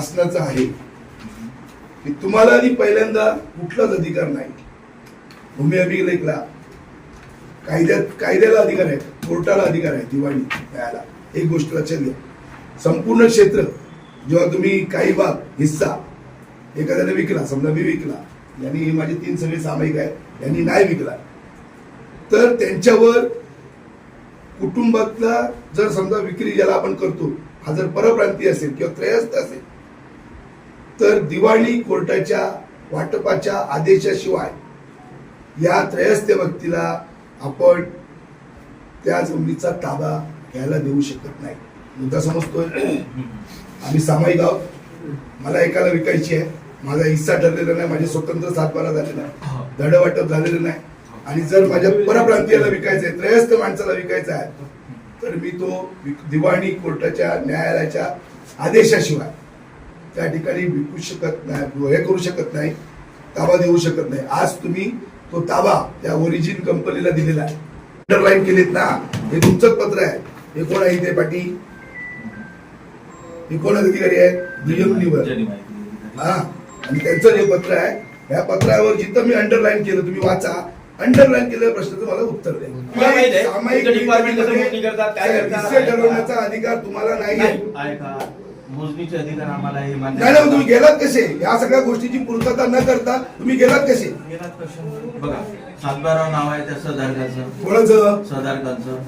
शासनाचं आहे. की तुम्हाला आधी पहिल्यांदा कुठलाच अधिकार नाही. भूमी अभिलेखला कायद्यात कायद्याला अधिकार आहे कोर्टाला अधिकार आहे दिवाळी न्यायाला. एक गोष्ट लक्षात घ्या. संपूर्ण क्षेत्र जेव्हा तुम्ही काही भाग हिस्सा एखाद्याने विकला समजा मी विकला यांनी हे माझे तीन सगळे सामायिक आहेत यांनी नाही विकला. तर त्यांच्यावर कुटुंबातला जर समजा विक्री ज्याला आपण करतो हा जर परप्रांतीय असेल किंवा त्रयस्थ असेल तर दिवाणी कोर्टाच्या वाटपाच्या आदेशाशिवाय या त्रयस्थ व्यक्तीला आपण त्या जमिनीचा ताबा घ्यायला देऊ शकत नाही. मुद्दा समजतोय? आम्ही सामायिक आहोत. मला एकाला विकायची आहे. माझा हिस्सा ठरलेला नाही. माझे स्वतंत्र सातबारा झालेला आहे धड वाटप झालेलं नाही. आणि जर माझ्या परप्रांतीयाला विकायचं आहे त्रयस्थ माणसाला विकायचं आहे तर मी तो दिवाणी कोर्टाच्या न्यायालयाच्या आदेशाशिवाय त्या ठिकाणी विकू शकत नाही हे करू शकत नाही ताबा देऊ शकत नाही. आज तुम्ही तो ताबा त्या ओरिजिन कंपनीला दिलेला आहे. अंडरलाईन केलेत ना? हे तुमचंच पत्र आहे. हे कोण आहे इथे पाठी हे कोण अधिकारी आहेत? नियमनीवर हा. आणि त्यांचं जे पत्र आहे या पत्रावर जिथं मी अंडरलाईन केलं तुम्ही वाचा. अंडरलाईन केलेल्या प्रश्नाचं मला उत्तर द्या. सामायिक ठरवण्याचा अधिकार तुम्हाला नाही मोजणीचे अधिकार आम्हाला हे मान्य नाही तुम्ही गेलात कसे? या सगळ्या गोष्टीची पूर्तता न करता तुम्ही गेलात कसे? गेलात बघा सातबाराव नाव आहे त्या सदारकाचं. कोणाचं? सदारकांचं.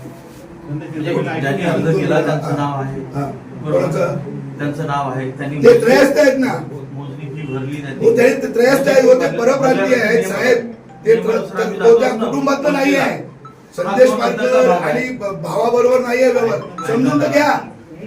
म्हणजे ज्यांनी अर्ज केला त्यांचं नाव आहे. हा. बरोबर. कोणाचं? त्यांचं नाव आहे. त्यांनी ते त्रयस्थ आहेत ना? मोजणी फी भरली हो ते ते त्रयस्थ आहेत. हो ते परप्रांतीय आहेत साहेब. ते त्या कुटुंबातलं नाही आहे. संदेश पाटकर आणि भावाबरोबर नाही आहे व्यवहार. समजून तर घ्या.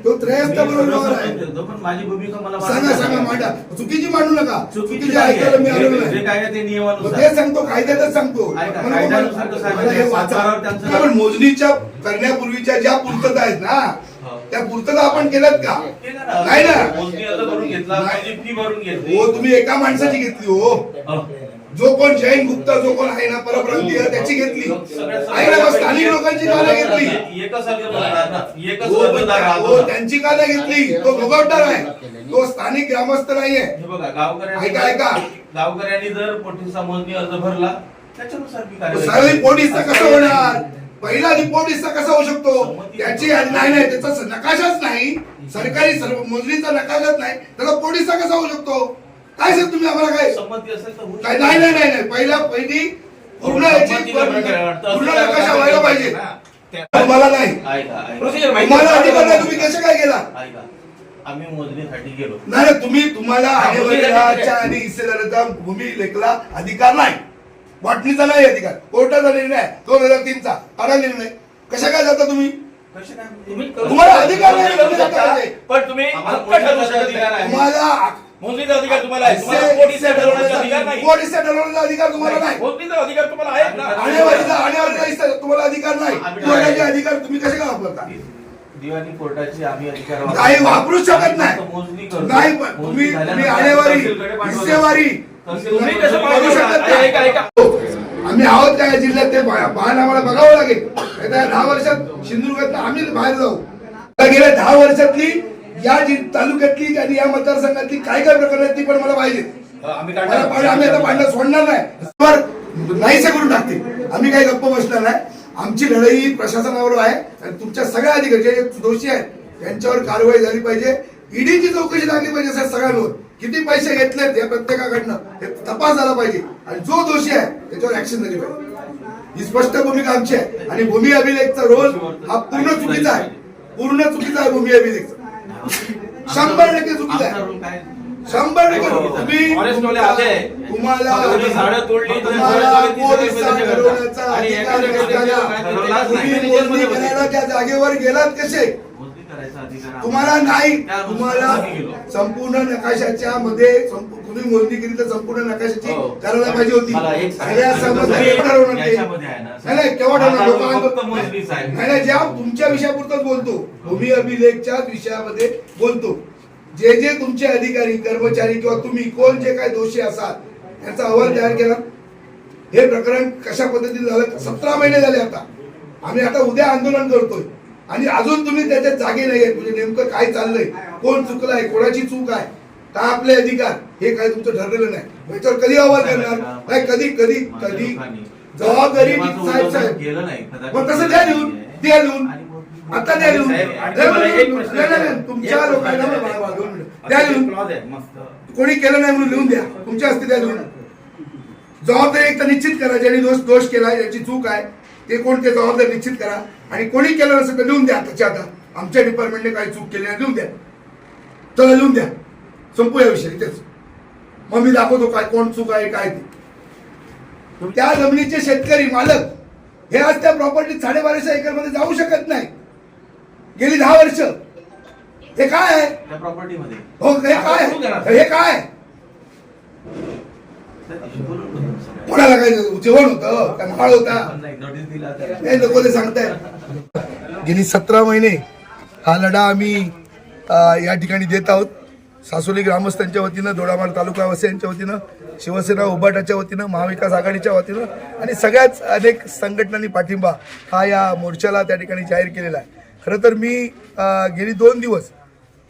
तो त्रयस्थ बरोबर आहे पण माझी भूमिका मला सांगा सांगा मांडा चुकीची मांडू नका चुकीची ऐकायला मी आलेलो. जे नाही काय आहे ते मग नियमानुसार ते सांगतो कायद्यातच सांगतो ऐका, मला- कायद्यानुसार कसं आहे मला हे माहिती आहे? वाचा. सातबारावर त्यांचं नाही, पण मोजणीच्या करण्यापूर्वीच्या ज्या पूर्तता आहेत ना हो. त्या पूर्तता आपण केल्यात का केलं ना. नाही ना मोजणी अर्ज भरून घेतला नाही. माझी फी भरून घेतली हो तुम्ही एका माणसाची घेतली हो हो. जो कोण जैन गुप्ता जो कोण आहे ना परप्रांतीय त्याची घेतली आहे स्थानिक लोकांची का नाही घेतली. एकच एकच हो, हो ना. त्यांची का नाही घेतली. तो भोगवटार आहे. तो स्थानिक ग्रामस्थ नाहीये. हे बघा ऐका, ऐका. गावकऱ्यांनी जर पोटीचा मोजणी अर्ज भरला त्याच्यानुसार. पोटीचा कसं होणार? पहिला रिपोर्टिसचा कसा होऊ शकतो? त्याची नाही नाही त्याचा नकाशाच नाही. सरकारी सर्व मोजणीचा नकाशाच नाही. त्याचा पोटीचा कसा होऊ शकतो? काय सर तुम्ही आम्हाला काय संमती असेल नाही नाही नाही. पहिला पहिली पूर्ण याची. पूर्ण नकाशा व्हायला पाहिजे? नाही. तुम्हाला. अधिकार नाही तुम्ही कसे काय गेला ऐका आम्ही मोजणीसाठी गेलो. नाही नाही, तुम्ही तुम्हाला आणेवारीच्या आणि हिस्सेदाराचा भूमी लेखला अधिकार नाही. वाटणीचा नाही अधिकार. कोर्टाचा निर्णय दोन हजार तीनचा. आला निर्णय. कशा काय जाता तुम्ही? तुम्हाला. अधिकार नाही. पण तुम्ही. तुम्हाला मोजणीचा अधिकार तुम्हाला आहे. तुम्हाला ठरवण्याचा अधिकार नाही. ठरवण्याचा अधिकार तुम्हाला नाही. मोजणीचा अधिकार तुम्हाला आहे ना. आणेवारीचा आणेवारीचा हिस्सा तुम्हाला अधिकार नाही. अधिकार तुम्ही कसे काय वापरता? दिवाणी कोर्टाची आम्ही अधिकार नाही वापरतो. वापरू शकत नाही. फक्त मोजणी करतो. नाही पण मोजणी तुम्ही तुम्ही झाल्यानंतर आणेवारी. हिस्सेवारी तुम्ही कसं पाहू शकत नाही. आम्ही आहोत त्या जिल्ह्यात ते पहा- पाहायला आम्हाला बघावं लागेल. दहा वर्षात सिंधुदुर्गात आम्ही बाहेर जाऊ. आता गेल्या दहा वर्षातली या जि- तालुक्यातली आणि या मतदारसंघातली काय काय प्रकरण आहेत ती पण मला पाहिजे. आम्ही मला पाहिजे आम्ही आता भांडण सोडणार नाही. नाहीसे करून टाकते आम्ही काही गप्प बसणार नाही. आमची लढाई प्रशासनावर आहे. आणि तुमच्या सगळ्या अधिकारी जे दोषी आहेत त्यांच्यावर कारवाई झाली पाहिजे. ईडीची चौकशी लागली पाहिजे सर सगळ्यांवर. किती पैसे घेतलेत या प्रत्येकाकडनं हे तपास झाला पाहिजे. आणि जो दोषी आहे त्याच्यावर ऍक्शन झाली पाहिजे. ही स्पष्ट भूमिका आमची आहे. आणि भूमी अभिलेखचा रोल हा पूर्ण चुकीचा आहे. पूर्ण चुकीचा आहे भूमी अभिलेखचा शंभर टक्के चुकीचा आहे. शंभर टक्के तुम्ही. तुम्हाला तुम्ही तुम्हाला. तुम्ही त्या जागेवर गेलात कसे? तुम्हाला नाही. तुम्हाला. संपूर्ण नकाशाच्या मध्ये तुम्ही मोजणी केली तर संपूर्ण नकाशाची हो. करायला पाहिजे होती. नाही. केव्हा ज्या तुमच्या विषयापुरतच बोलतो. भूमी अभिलेखच्याच विषयामध्ये बोलतो. जे जे तुमचे अधिकारी कर्मचारी किंवा तुम्ही कोण जे काही दोषी असाल याचा अहवाल तयार केला. हे प्रकरण कशा पद्धतीने झालं? सतरा महिने झाले आता. आम्ही आता उद्या आंदोलन करतोय. आणि अजून तुम्ही त्याच्या जागे नाही म्हणजे नेमकं काय चाललंय? कोण चुकलंय? कोणाची चूक आहे? का आपले अधिकार? हे काय तुमचं ठरलेलं नाही. याच्यावर कधी अहवाल करणार नाही कधी कधी कधी. जबाबदारी साहेब मग तसं द्या लिहून. द्या लिहून. आता द्या लिहून. तुमच्या लोकांना द्या. लिहून. आहे, कोणी केलं नाही म्हणून लिहून द्या. तुमच्या हस्ते द्या लिहून. जबाबदारी एक तर निश्चित करा ज्यांनी दोष दोष केला याची चूक आहे. ते कोण ते जबाबदारी निश्चित करा. आणि कोणी केलं नसेल तर लिहून द्या त्याच्या आता आमच्या डिपार्टमेंटने काही चूक केली नाही लिहून द्या. चला लिहून द्या. संपूया विषय तेच मग मी दाखवतो काय कोण चूक आहे काय ते. त्या जमिनीचे शेतकरी मालक हे आज त्या प्रॉपर्टी साडेबाराशे एकरमध्ये जाऊ शकत नाही गेली दहा वर्ष. हे काय आहे? त्या प्रॉपर्टी मध्ये. हो हे काय? हे काय आहे? त्या दिवशी बोलून होतो सगळ्या. कोणाला काय जेवण होतं? काय माळ होता? नाही, तर नको ते सांगताय. गेली सतरा महिने हा लढा आम्ही या ठिकाणी देत आहोत. सासोली ग्रामस्थांच्या वतीनं दोडामार तालुका वसियांच्या वतीनं शिवसेना उभाटाच्या वतीनं महाविकास आघाडीच्या वतीनं आणि सगळ्याच अनेक संघटनांनी पाठिंबा हा या मोर्चाला त्या ठिकाणी जाहीर केलेला आहे. खरं तर मी गेली दोन दिवस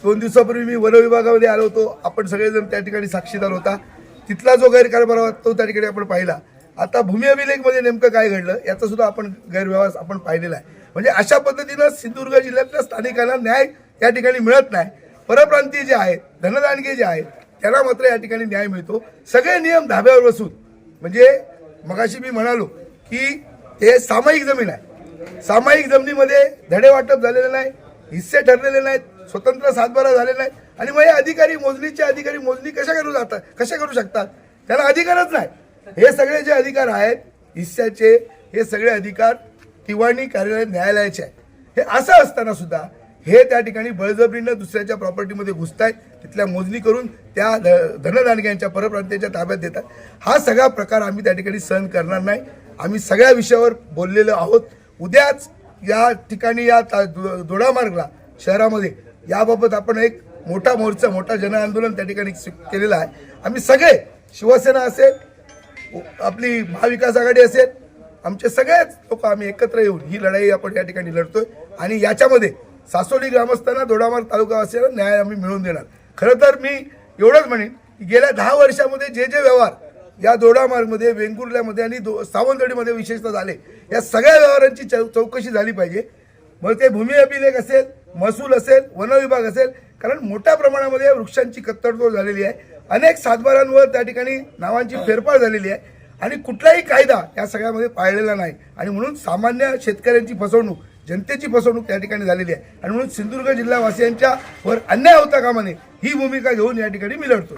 दोन दिवसापूर्वी मी वन विभागामध्ये आलो होतो. आपण सगळेजण त्या ठिकाणी साक्षीदार होता. तिथला जो गैरकारभार होता तो त्या ठिकाणी आपण पाहिला. आता भूमी अभिलेखमध्ये नेमकं काय घडलं याचा सुद्धा आपण गैरव्यवहार आपण पाहिलेला आहे. म्हणजे अशा पद्धतीनं सिंधुदुर्ग जिल्ह्यातल्या स्थानिकांना न्याय या ठिकाणी मिळत नाही. परप्रांतीय जे आहेत धनदानगे जे आहेत त्यांना मात्र या ठिकाणी न्याय मिळतो. सगळे नियम धाब्यावर बसून म्हणजे मगाशी मी म्हणालो की हे सामायिक जमीन आहे. सामायिक जमिनीमध्ये धडे वाटप झालेले नाही हिस्से ठरलेले नाहीत स्वतंत्र सातबारा झाले नाहीत. आणि मग हे अधिकारी मोजणीचे अधिकारी मोजणी कशा करू जातात? कशा करू शकतात? त्याला अधिकारच नाही. हे सगळे जे अधिकार आहेत हिस्स्याचे हे सगळे अधिकार तिवाणी कार्यालय न्यायालयाचे आहे हे असं असताना सुद्धा हे त्या ठिकाणी बळजबरीनं दुसऱ्याच्या प्रॉपर्टीमध्ये घुसतायत तिथल्या मोजणी करून त्या ध- धनदानग्यांच्या परप्रांतीयांच्या ताब्यात देतात. हा सगळा प्रकार आम्ही त्या ठिकाणी सहन करणार नाही. आम्ही सगळ्या विषयावर बोललेलो आहोत. उद्याच या ठिकाणी या ता- दोडामार्गला शहरामध्ये याबाबत आपण एक मोठा मोर्चा मोठा जनआंदोलन त्या ठिकाणी केलेलं आहे. आम्ही सगळे शिवसेना असेल आपली महाविकास आघाडी असेल आमचे सगळेच लोक आम्ही एकत्र येऊन ही लढाई आपण या ठिकाणी लढतोय. आणि याच्यामध्ये सासोली ग्रामस्थांना दोडामार तालुकावासियांना न्याय आम्ही मिळवून देणार. खरं तर मी एवढंच म्हणेन की गेल्या दहा वर्षामध्ये जे जे व्यवहार या दोडामार्गमध्ये वेंगुर्ल्यामध्ये आणि दो सावंतवाडीमध्ये विशेषतः झाले या सगळ्या व्यवहारांची चौ चौकशी झाली पाहिजे. मग ते भूमी अभिलेख असेल महसूल असेल वनविभाग असेल कारण मोठ्या प्रमाणामध्ये वृक्षांची कत्तडतोड झालेली आहे. अनेक सातबारांवर त्या ठिकाणी नावांची फेरफार झालेली आहे. आणि कुठलाही कायदा या सगळ्यामध्ये पाळलेला नाही. आणि म्हणून सामान्य शेतकऱ्यांची फसवणूक जनतेची फसवणूक त्या ठिकाणी झालेली आहे. आणि म्हणून सिंधुदुर्ग जिल्हावासियांच्या वर अन्याय होता कामा नये ही भूमिका घेऊन या ठिकाणी मी लढतो